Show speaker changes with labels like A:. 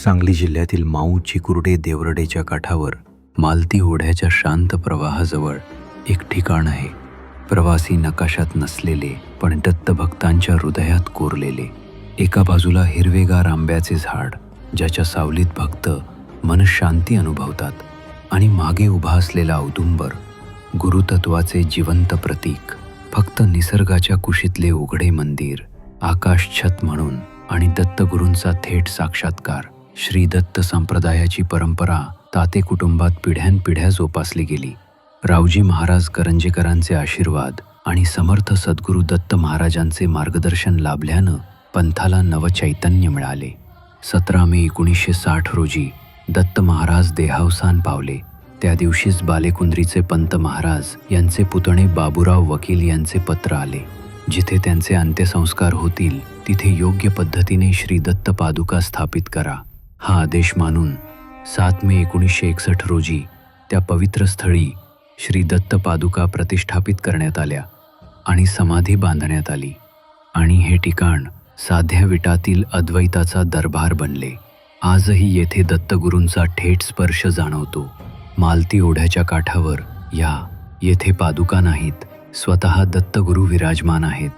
A: सांगली जिल्ह्यातील माऊ चिकुर्डे देवरडेच्या काठावर मालती ओढ्याच्या शांत प्रवाहाजवळ एक ठिकाण आहे. प्रवासी नकाशात नसलेले पण दत्तभक्तांच्या हृदयात कोरलेले एका बाजूला हिरवेगार आंब्याचे झाड ज्याच्या सावलीत भक्त मनशांती अनुभवतात आणि मागे उभा असलेला औदुंबर गुरुतत्वाचे जिवंत प्रतीक फक्त निसर्गाच्या कुशीतले उघडे मंदिर आकाश छत म्हणून आणि दत्तगुरूंचा थेट साक्षात्कार. श्री दत्त संप्रदायाची परंपरा ताते कुटुंबात पिढ्यानपिढ्या जोपासली गेली. रावजी महाराज करंजेकरांचे आशीर्वाद आणि समर्थ सद्गुरू दत्त महाराजांचे मार्गदर्शन लाभल्यानं पंथाला नवचैतन्य मिळाले. सतरा मे एकोणीसशे साठ रोजी दत्त महाराज देहावसान पावले. त्या दिवशीच बालेकुंद्रीचे पंत महाराज यांचे पुतणे बाबूराव वकील यांचे पत्र आले. जिथे त्यांचे अंत्यसंस्कार होतील तिथे योग्य पद्धतीने श्री दत्त पादुका स्थापित करा. हा आदेश मानून सात मे एकोणीसशे एकसष्ट रोजी त्या पवित्र स्थळी श्री दत्त पादुका प्रतिष्ठापित करण्यात आल्या आणि समाधी बांधण्यात आली. आणि हे ठिकाण साध्या विटातील अद्वैताचा दरबार बनले. आजही येथे दत्तगुरूंचा थेट स्पर्श जाणवतो. मालती ओढ्याच्या काठावर या येथे पादुका नाहीत स्वतः दत्तगुरू विराजमान आहेत.